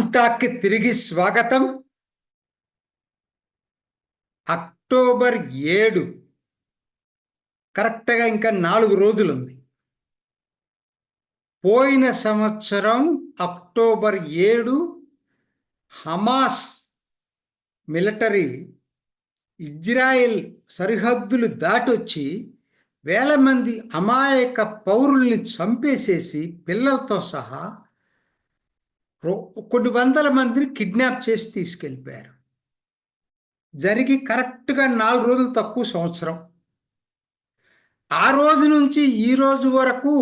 రామ్టాక్కి తిరిగి స్వాగతం. అక్టోబర్ ఏడు. కరెక్ట్గా ఇంకా నాలుగు రోజులు ఉంది పోయిన సంవత్సరం అక్టోబర్ ఏడు హమాస్ మిలిటరీ ఇజ్రాయెల్ సరిహద్దులు దాటొచ్చి వేల మంది అమాయక పౌరుల్ని చంపేసేసి పిల్లలతో సహా కొన్ని వందల మందిని కిడ్నాప్ చేసి తీసుకెళ్ళిపోయారు. జరిగి కరెక్ట్గా నాలుగు రోజులు తక్కువ సంవత్సరం. ఆ రోజు నుంచి ఈ రోజు వరకు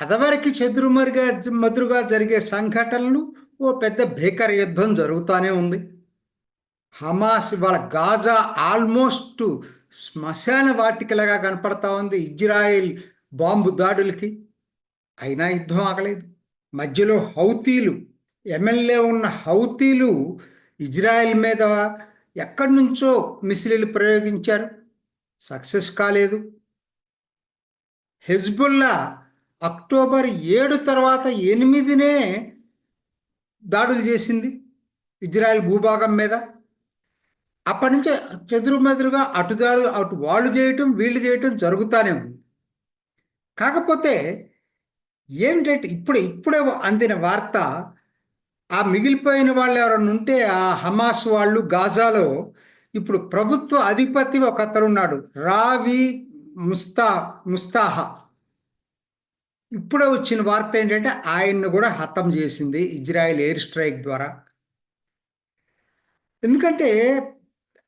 అదవరికి చెదురుమరిగా మదురుగా జరిగే సంఘటనలు ఓ పెద్ద భీకర యుద్ధం జరుగుతూనే ఉంది. హమాస్ వాళ్ళ గాజా ఆల్మోస్ట్ శ్మశాన వాటికలాగా కనపడతా ఉంది ఇజ్రాయిల్ బాంబు దాడులకి. అయినా యుద్ధం ఆగలేదు. మధ్యలో హౌతీలు ఎమ్మెల్యే ఉన్న హౌతీలు ఇజ్రాయెల్ మీద ఎక్కడి నుంచో మిసిలీలు ప్రయోగించారు. సక్సెస్ కాలేదు. హెజ్బుల్లా అక్టోబర్ ఏడు తర్వాత ఎనిమిదినే దాడులు చేసింది ఇజ్రాయెల్ భూభాగం మీద. అప్పటి నుంచి చెదురు మెదురుగా అటు దాడు అటు వాళ్ళు చేయటం వీళ్ళు చేయటం జరుగుతూనే ఉంది. కాకపోతే ఏమిటంటే ఇప్పుడు ఇప్పుడే అందిన వార్త ఆ మిగిలిపోయిన వాళ్ళు ఎవరైనా ఉంటే ఆ హమాస్ వాళ్ళు గాజాలో ఇప్పుడు ప్రభుత్వ అధిపతి ఒక అతను ఉన్నాడు రావి ముస్తా ముస్తాహా. ఇప్పుడే వచ్చిన వార్త ఏంటంటే ఆయన్ను కూడా హతం చేసింది ఇజ్రాయెల్ ఎయిర్ స్ట్రైక్ ద్వారా. ఎందుకంటే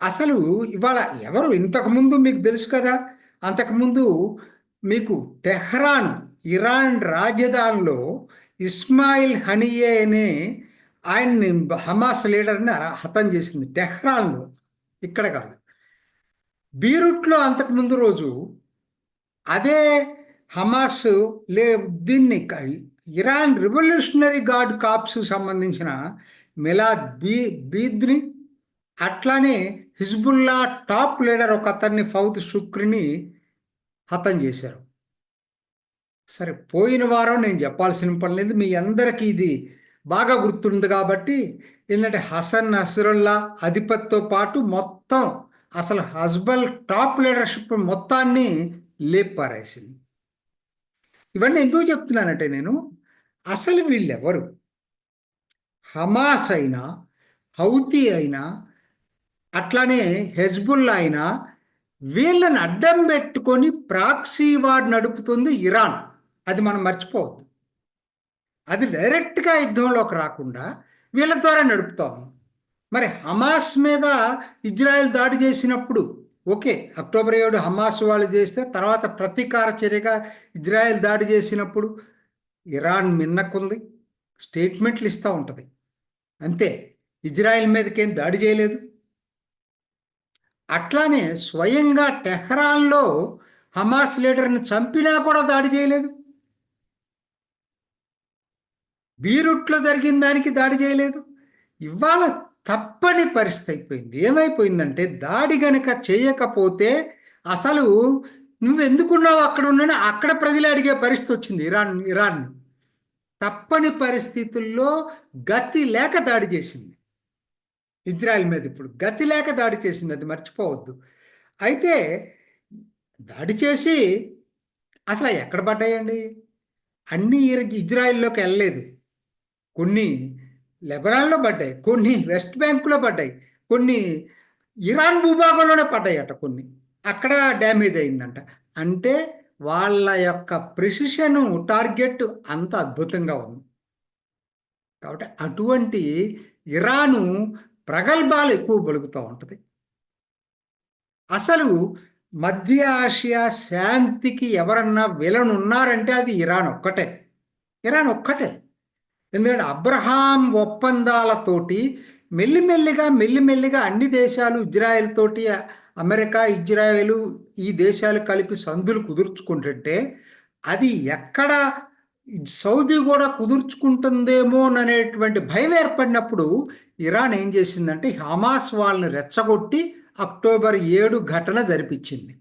అసలు ఇవాళ ఎవరు ఇంతకుముందు మీకు తెలుసు కదా అంతకుముందు మీకు టెహ్రాన్ ఇరాన్ రాజధానిలో ఇస్మాయిల్ హనియే అనే ఆయన్ని హమాస్ లీడర్ని హతం చేసింది. టెహ్రాన్లో. ఇక్కడ కాదు. బీరుట్లో అంతకుముందు రోజు అదే హమాస్ లే దీన్ని ఇరాన్ రివల్యూషనరీ గార్డ్ కాప్స్ సంబంధించిన మిలాద్ బీ బీద్ని అట్లానే హిజ్బుల్లా టాప్ లీడర్ ఒక అతన్ని ఫౌద్ శుక్రిని హతం చేశారు. సరే పోయిన వారం నేను చెప్పాల్సిన పని లేదు. మీ అందరికీ ఇది బాగా గుర్తుంది కాబట్టి ఏంటంటే హసన్ నసరుల్లా అధిపతితో పాటు మొత్తం అసలు హస్బల్ టాప్ లీడర్షిప్ మొత్తాన్ని లేపారేసింది. ఇవన్నీ ఎందుకు చెప్తున్నానంటే నేను అసలు వీళ్ళెవరు? హమాస్ అయినా హౌతీ అయినా అట్లానే హెజ్బుల్లా అయినా వీళ్ళని అడ్డం పెట్టుకొని ప్రాక్సీ వార్ నడుపుతుంది ఇరాన్. అది మనం మర్చిపోవద్దు. అది డైరెక్ట్గా యుద్ధంలోకి రాకుండా వీళ్ళ ద్వారా నడుపుతాం. మరి హమాస్ మీద ఇజ్రాయెల్ దాడి చేసినప్పుడు ఓకే అక్టోబర్ ఏడు హమాస్ వాళ్ళు చేస్తే తర్వాత ప్రతీకార చర్యగా ఇజ్రాయెల్ దాడి చేసినప్పుడు ఇరాన్ మిన్నకుంది స్టేట్మెంట్లు ఇస్తూ ఉంటుంది. అంతే ఇజ్రాయెల్ మీదకేం దాడి చేయలేదు. అట్లానే స్వయంగా టెహ్రాన్లో హమాస్ లీడర్ని చంపినా కూడా దాడి చేయలేదు. బీరుట్లో జరిగిన దానికి దాడి చేయలేదు. ఇవాళ తప్పని పరిస్థితి అయిపోయింది. ఏమైపోయిందంటే దాడి గనక చేయకపోతే అసలు నువ్వు ఎందుకున్నావు అక్కడ ఉన్నాను అక్కడ ప్రజలు అడిగే పరిస్థితి వచ్చింది ఇరాన్ ఇరాన్ తప్పని పరిస్థితుల్లో గతి లేక దాడి చేసింది. ఇజ్రాయెల్ మీద ఇప్పుడు గతి లేక దాడి చేసింది. అది మర్చిపోవద్దు. అయితే దాడి చేసి అసలు ఎక్కడ పడ్డాయండి? అన్నీ ఇజ్రాయిల్లోకి వెళ్ళలేదు. కొన్ని లెబనాన్లో పడ్డాయి కొన్ని వెస్ట్ బ్యాంకులో పడ్డాయి కొన్ని ఇరాన్ భూభాగంలోనే పడ్డాయి అట కొన్ని. అక్కడ డ్యామేజ్ అయిందంట. అంటే వాళ్ళ యొక్క ప్రిసిషన్ టార్గెట్ అంత అద్భుతంగా ఉంది. కాబట్టి అటువంటి ఇరాను ప్రగల్భాలు ఎక్కువ బలుగుతూ ఉంటుంది. అసలు మధ్య ఆసియా శాంతికి ఎవరన్నా విలన్ ఉన్నారంటే అది ఇరాన్ ఒక్కటే. ఇరాన్ ఒక్కటే. ఎందుకంటే అబ్రహాం ఒప్పందాలతోటి మెల్లిమెల్లిగా మెల్లిమెల్లిగా అన్ని దేశాలు ఇజ్రాయెల్ తోటి అమెరికా ఇజ్రాయెల్ ఈ దేశాలు కలిపి సందులు కుదుర్చుకుంటుంటే అది ఎక్కడ సౌదీ కూడా కుదుర్చుకుంటుందేమో అనేటువంటి భయం ఏర్పడినప్పుడు ఇరాన్ ఏం చేసిందంటే హమాస్ వాళ్ళని రెచ్చగొట్టి అక్టోబర్ ఏడు ఘటన జరిపించింది.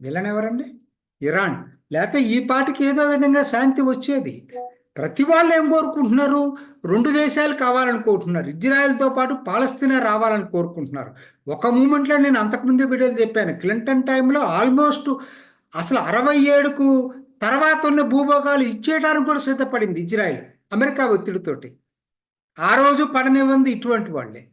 విలన్ ఎవరండి? ఇరాన్. లేకపోతే ఈ పాటికి ఏదో విధంగా శాంతి వచ్చేది. ప్రతి వాళ్ళు ఏం కోరుకుంటున్నారు? రెండు దేశాలు కావాలనుకుంటున్నారు ఇజ్రాయెల్తో పాటు పాలస్తీనా రావాలని కోరుకుంటున్నారు. ఒక మూమెంట్లో నేను అంతకుముందే వీడియోలు చెప్పాను. క్లింటన్ టైంలో ఆల్మోస్ట్ అసలు అరవై ఏడుకు తర్వాత ఉన్న భూభాగాలు ఇచ్చేయడానికి కూడా సిద్ధపడింది ఇజ్రాయెల్ అమెరికా ఒత్తిడితోటి. ఆ రోజు పడనివ్వంది ఇటువంటి వాళ్ళే.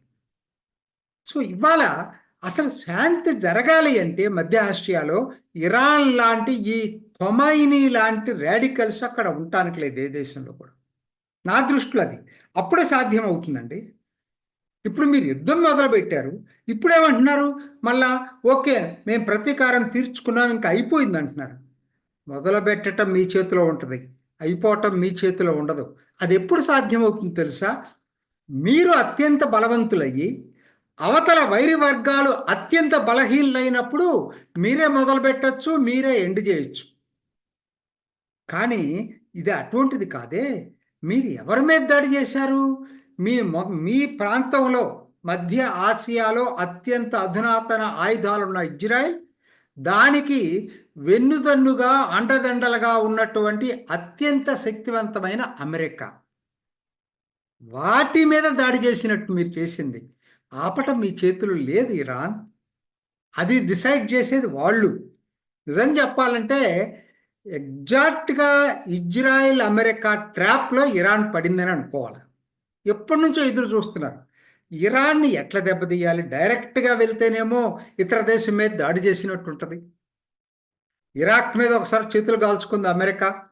సో ఇవాళ అసలు శాంతి జరగాలి అంటే మధ్య ఆసియాలో ఇరాన్ లాంటి ఈ హొమాయిని లాంటి రాడికల్స్ అక్కడ ఉండటానికి లేదు ఏ దేశంలో కూడా. నా దృష్టిలో అది. అప్పుడే సాధ్యం అవుతుందండి ఇప్పుడు మీరు యుద్ధం మొదలు పెట్టారు ఇప్పుడేమంటున్నారు మళ్ళా ఓకే మేము ప్రతీకారం తీర్చుకున్నాం ఇంకా అయిపోయింది అంటున్నారు. మొదలుపెట్టడం మీ చేతిలో ఉంటుంది. అయిపోవటం మీ చేతిలో ఉండదు. అది ఎప్పుడు సాధ్యమవుతుంది తెలుసా? మీరు అత్యంత బలవంతులయ్యి అవతల వైరి వర్గాలు అత్యంత బలహీనైనప్పుడు మీరే మొదలు పెట్టచ్చు మీరే ఎండ్ చేయొచ్చు. కానీ ఇది అటువంటిది కాదే. మీరు ఎవరి మీద దాడి చేశారు? మీ మీ ప్రాంతంలో మధ్య ఆసియాలో అత్యంత అధునాతన ఆయుధాలున్న ఇజ్రాయెల్ దానికి వెన్నుదన్నుగా అండదండలుగా ఉన్నటువంటి అత్యంత శక్తివంతమైన అమెరికా. వాటి మీద దాడి చేసినట్టు మీరు చేసింది. ఆపటం మీ చేతులు లేదు ఇరాన్. అది డిసైడ్ చేసేది వాళ్ళు. నిజం చెప్పాలంటే ఎగ్జాక్ట్గా ఇజ్రాయెల్ అమెరికా ట్రాప్లో ఇరాన్ పడిందని అనుకోవాలి. ఎప్పటి నుంచో ఎదురు చూస్తున్నారు. ఇరాన్ని ఎట్లా దెబ్బతీయాలి? డైరెక్ట్గా వెళ్తేనేమో ఇతర దేశం మీద దాడి చేసినట్టు ఉంటుంది. ఇరాక్ మీద ఒకసారి చేతులు కాల్చుకుంది అమెరికా.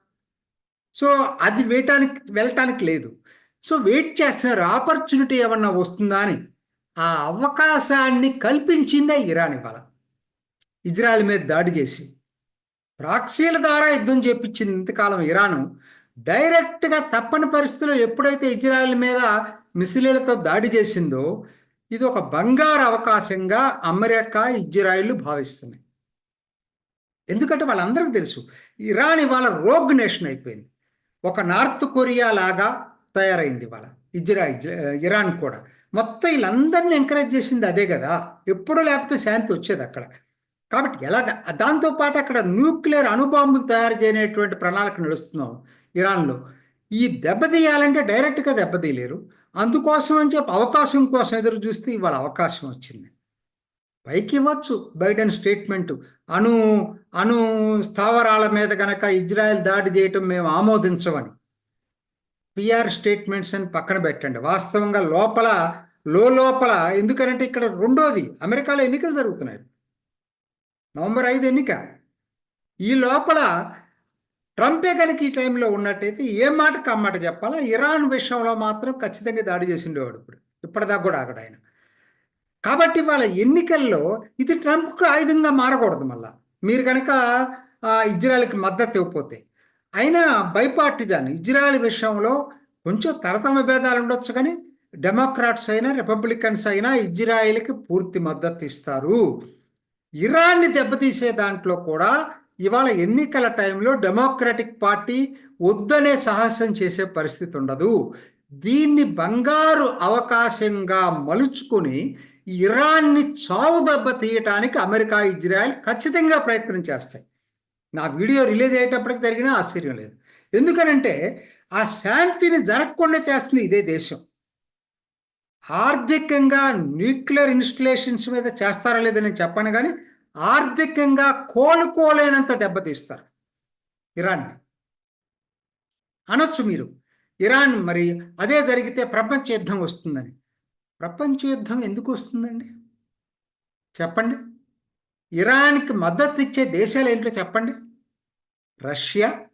సో అది వేయటానికి వెళ్ళటానికి లేదు. సో వెయిట్ చేస్తున్నారు. ఆపర్చునిటీ ఏమన్నా వస్తుందా అని. ఆ అవకాశాన్ని కల్పించిందే ఇరాన్ ఇవాళ. ఇజ్రాయెల్ మీద దాడి చేసి. ప్రాక్సీల ద్వారా యుద్ధం చేపించింది ఇంతకాలం ఇరాను. డైరెక్ట్గా తప్పని పరిస్థితుల్లో ఎప్పుడైతే ఇజ్రాయెల్ మీద మిసిలీలతో దాడి చేసిందో ఇది ఒక బంగారు అవకాశంగా అమెరికా ఇజ్రాయిల్ భావిస్తున్నాయి. ఎందుకంటే వాళ్ళందరికీ తెలుసు ఇరాన్ ఇవాళ రోగ్ నేషన్ అయిపోయింది. ఒక నార్త్ కొరియా లాగా తయారైంది ఇవాళ ఇజ్రా ఇరాన్ కూడా. మొత్తం వీళ్ళందరినీ ఎంకరేజ్ చేసింది అదే కదా. ఎప్పుడు లేకపోతే శాంతి వచ్చేది అక్కడ. కాబట్టి ఎలా దాంతోపాటు అక్కడ న్యూక్లియర్ అణుబాంబులు తయారు చేయనటువంటి ప్రణాళిక నడుస్తున్నాం ఇరాన్లో. ఈ దెబ్బతీయాలంటే డైరెక్ట్గా దెబ్బతీయలేరు అందుకోసం అని చెప్పి అవకాశం కోసం ఎదురు చూస్తే ఇవాళ అవకాశం వచ్చింది. పైకి ఇవ్వచ్చు బైడెన్ స్టేట్మెంట్. అణు అణు స్థావరాల మీద కనుక ఇజ్రాయెల్ దాడి చేయటం మేము ఆమోదించమని. పిఆర్ స్టేట్మెంట్స్ అని పక్కన పెట్టండి. వాస్తవంగా లోపల లోపల ఎందుకనంటే ఇక్కడ రెండోది అమెరికాలో ఎన్నికలు జరుగుతున్నాయి. నవంబర్ ఐదు ఎన్నిక. ఈ లోపల ట్రంపే కనుక ఈ టైంలో ఉన్నట్టయితే ఏ మాటకు ఆ మాట చెప్పాలా? ఇరాన్ విషయంలో మాత్రం ఖచ్చితంగా దాడి చేసి ఉండేవాడు ఇప్పుడు. ఇప్పటిదాకా కూడా అక్కడ ఆయన. కాబట్టి వాళ్ళ ఎన్నికల్లో ఇది ట్రంప్కు ఆయుధంగా మారకూడదు మళ్ళా. మీరు కనుక ఇజ్రాయెల్కి మద్దతు ఇవ్వకపోతే. అయినా బైపార్టిజాన్ ఇజ్రాయెల్ విషయంలో కొంచెం తరతమ భేదాలు ఉండొచ్చు కానీ డెమోక్రాట్స్ అయినా రిపబ్లికన్స్ అయినా ఇజ్రాయెల్కి పూర్తి మద్దతు ఇస్తారు. ఇరాన్ని దెబ్బతీసే దాంట్లో కూడా ఇవాళ ఎన్నికల టైంలో డెమోక్రటిక్ పార్టీ వద్దనే సాహసం చేసే పరిస్థితి ఉండదు. దీన్ని బంగారు అవకాశంగా మలుచుకొని ఇరాన్ని చావు దెబ్బ తీయటానికి అమెరికా ఇజ్రాయెల్ ఖచ్చితంగా ప్రయత్నం చేస్తాయి. నా వీడియో రిలీజ్ అయ్యేటప్పటికి జరిగిన ఆశ్చర్యం లేదు. ఎందుకనంటే ఆ శాంతిని జరగకుండా చేస్తుంది ఇదే దేశం. ఆర్థికంగా న్యూక్లియర్ ఇన్స్టలేషన్స్ మీద చేస్తారా లేదని చెప్పను కానీ ఆర్థికంగా కోలుకోలేనంత దెబ్బతీస్తారు ఇరాన్ని. అనొచ్చు మీరు. ఇరాన్ మరి అదే జరిగితే ప్రపంచ యుద్ధం వస్తుందని. ప్రపంచ యుద్ధం ఎందుకు వస్తుందండి? చెప్పండి. ఇరాన్కి మద్దతు ఇచ్చే దేశాలు ఏంటో చెప్పండి. రష్యా?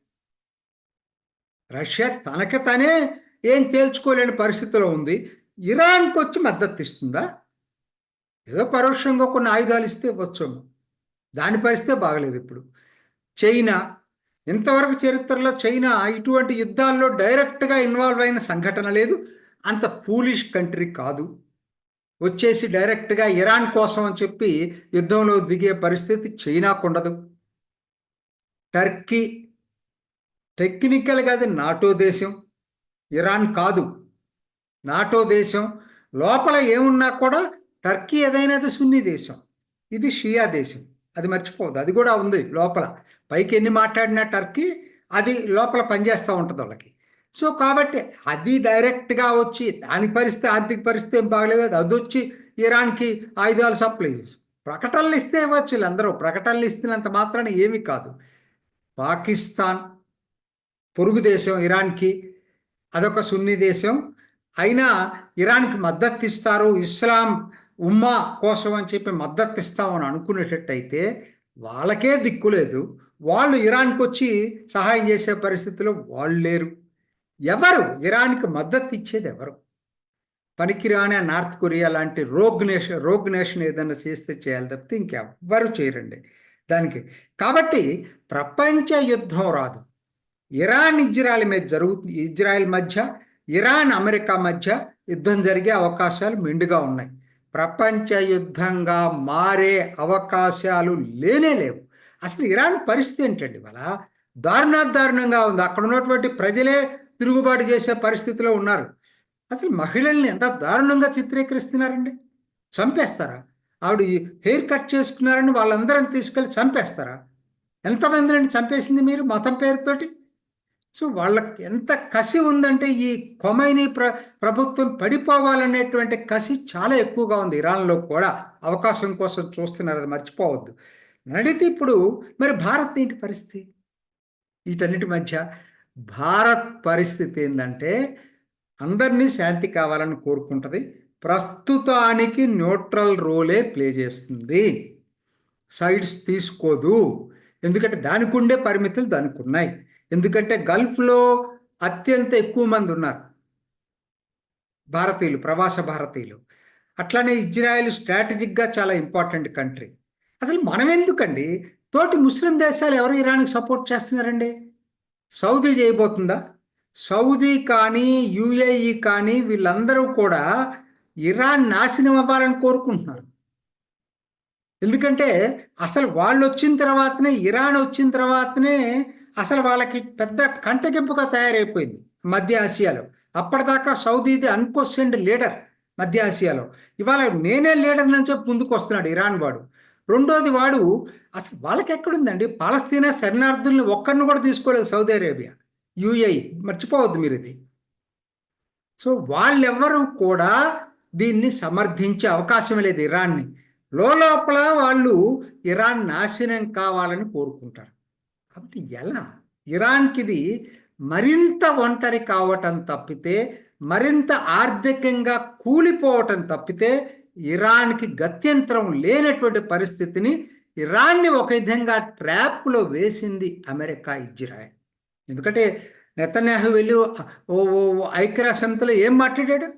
రష్యా తనకి తనే ఏం తేల్చుకోలేని పరిస్థితిలో ఉంది. ఇరాన్కి వచ్చి మద్దతు ఇస్తుందా ఏదో పరోక్షంగా కొన్ని ఆయుధాలు ఇస్తే వచ్చాము దాని పరిస్థితే బాగలేదు ఇప్పుడు. చైనా ఇంతవరకు చరిత్రలో చైనా ఇటువంటి యుద్ధాల్లో డైరెక్ట్గా ఇన్వాల్వ్ అయిన సంఘటన లేదు. అంత పూలిష్ కంట్రీ కాదు. వచ్చేసి డైరెక్ట్గా ఇరాన్ కోసం అని చెప్పి యుద్ధంలో దిగే పరిస్థితి చైనాకు ఉండదు. టర్కీ టెక్నికల్గా అది నాటో దేశం. ఇరాన్ కాదు. నాటో దేశం. లోపల ఏమున్నా కూడా టర్కీ ఏదైనా సున్నీ దేశం. ఇది షియా దేశం. అది మర్చిపోదు అది కూడా ఉంది లోపల. పైకి ఎన్ని మాట్లాడినా టర్కీ అది లోపల పనిచేస్తూ ఉంటుంది వాళ్ళకి. సో కాబట్టి అది డైరెక్ట్గా వచ్చి దాని పరిస్థితి ఆర్థిక పరిస్థితి ఏం బాగలేదు. అది వచ్చి ఇరాన్కి ఆయుధాలు సప్లై చేసి ప్రకటనలు ఇస్తే ఇవ్వచ్చు వీళ్ళందరూ. ప్రకటనలు ఇస్తున్నంత మాత్రాన ఏమీ కాదు. పాకిస్తాన్ పొరుగు దేశం ఇరాన్కి అదొక సున్ని దేశం. అయినా ఇరాన్కి మద్దతు ఇస్తారు ఇస్లాం ఉమ్మా కోసం అని చెప్పి మద్దతు ఇస్తామని అనుకునేటట్టయితే వాళ్ళకే దిక్కు లేదు. వాళ్ళు ఇరాన్కి వచ్చి సహాయం చేసే పరిస్థితిలో వాళ్ళు లేరు. ఎవరు? ఇరాన్కి మద్దతు ఇచ్చేది ఎవరు? పనికిరానే నార్త్ కొరియా లాంటి రోగ్ నేషన్ రోగ్ నేషన్ ఏదైనా చేస్తే చేయాలి తప్పితే ఇంకెవ్వరు చేయరండి. దానికి కాబట్టి ప్రపంచ యుద్ధం రాదు. ఇరాన్ ఇజ్రాయల్ మీద జరుగుతుంది ఇజ్రాయెల్ మధ్య ఇరాన్ అమెరికా మధ్య యుద్ధం జరిగే అవకాశాలు మెండుగా ఉన్నాయి. ప్రపంచ యుద్ధంగా మారే అవకాశాలు లేనే లేవు. అసలు ఇరాన్ పరిస్థితి ఏంటండి ఇవాళ దారుణాదారుణంగా ఉంది. అక్కడ ఉన్నటువంటి ప్రజలే తిరుగుబాటు చేసే పరిస్థితిలో ఉన్నారు. అసలు మహిళల్ని ఎంత దారుణంగా చిత్రీకరిస్తున్నారండి? చంపేస్తారా? ఆవిడ హెయిర్ కట్ చేసుకున్నారని వాళ్ళందరం తీసుకెళ్ళి చంపేస్తారా? ఎంతమందిని చంపేసింది మీరు మతం పేరుతోటి? సో వాళ్ళకి ఎంత కసి ఉందంటే ఈ కొమైని ప్ర ప్రభుత్వం పడిపోవాలనేటువంటి కసి చాలా ఎక్కువగా ఉంది ఇరాన్లో కూడా. అవకాశం కోసం చూస్తున్నారు అది మర్చిపోవద్దు. నడితే ఇప్పుడు మరి భారత్ ఏంటి పరిస్థితి? వీటన్నిటి మధ్య భారత్ పరిస్థితి ఏంటంటే అందరినీ శాంతి కావాలని కోరుకుంటుంది. ప్రస్తుతానికి న్యూట్రల్ రోలే ప్లే చేస్తుంది. సైడ్స్ తీసుకోదు. ఎందుకంటే దానికి ఉండే పరిమితులు దానికి ఉన్నాయి ఎందుకంటే గల్ఫ్లో అత్యంత ఎక్కువ మంది ఉన్నారు. భారతీయులు ప్రవాస భారతీయులు. అట్లానే ఇజ్రాయెల్ స్ట్రాటజిక్గా చాలా ఇంపార్టెంట్ కంట్రీ. అసలు మనం ఎందుకండి? తోటి ముస్లిం దేశాలు ఎవరు ఇరాన్కి సపోర్ట్ చేస్తున్నారండి? సౌదీ చేయబోతుందా? సౌదీ కానీ యుఏఈ కానీ వీళ్ళందరూ కూడా ఇరాన్ నాశనం అవ్వాలని కోరుకుంటున్నారు. ఎందుకంటే అసలు వాళ్ళు వచ్చిన తర్వాతనే ఇరాన్ వచ్చిన తర్వాతనే అసలు వాళ్ళకి పెద్ద కంటగింపుగా తయారైపోయింది మధ్య ఆసియాలో. అప్పటిదాకా సౌదీది అన్కొస్టెండ్ లీడర్ మధ్య ఆసియాలో. ఇవాళ నేనే లీడర్ అని చెప్పి ముందుకు వస్తున్నాడు ఇరాన్ వాడు. రెండోది వాడు అసలు వాళ్ళకి ఎక్కడుందండి? పాలస్తీనా శరణార్థుల్ని ఒక్కరిని కూడా తీసుకోలేదు సౌదీ అరేబియా. యుఏఈ. మర్చిపోవద్దు మీరు ఇది. సో వాళ్ళెవ్వరూ కూడా దీన్ని సమర్థించే అవకాశం లేదు ఇరాన్ని. లోపల వాళ్ళు ఇరాన్ నాశనం కావాలని కోరుకుంటారు. కాబట్టి ఎలా? ఇరాన్కిది మరింత ఒంటరి కావటం తప్పితే మరింత ఆర్థికంగా కూలిపోవటం తప్పితే ఇరాన్కి గత్యంతరం లేనటువంటి పరిస్థితిని ఇరాన్ని ఒక విధంగా ట్రాప్లో వేసింది అమెరికా ఇజ్రాయెల్. ఎందుకంటే నెతన్యాహు వెళ్ళి ఓ ఓ ఐక్యరాజ్య సమితిలో ఏం మాట్లాడాడు?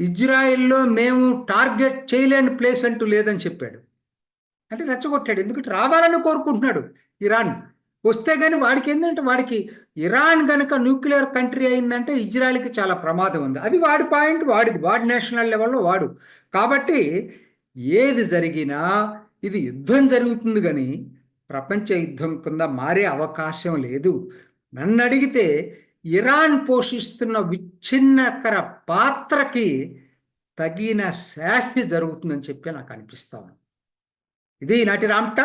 ఇజ్రాయెల్లో మేము టార్గెట్ చేయలేని ప్లేస్ అంటూ లేదని చెప్పాడు. అంటే రెచ్చగొట్టాడు. ఎందుకంటే రావాలని కోరుకుంటున్నాడు ఇరాన్. వస్తే కానీ వాడికి ఏంటంటే వాడికి ఇరాన్ గనక న్యూక్లియర్ కంట్రీ అయిందంటే ఇజ్రాయెల్కి చాలా ప్రమాదం ఉంది. అది వాడి పాయింట్ వాడిది వాడి నేషనల్ లెవెల్లో వాడు. కాబట్టి ఏది జరిగినా ఇది యుద్ధం జరుగుతుంది కానీ ప్రపంచ యుద్ధం కింద మారే అవకాశం లేదు. నన్ను అడిగితే ఇరాన్ పోషిస్తున్న విచ్ఛిన్నకర పాత్రకి తగిన శాస్తి జరుగుతుందని చెప్పి నాకు అనిపిస్తాను ఇది నాటి రామ్టా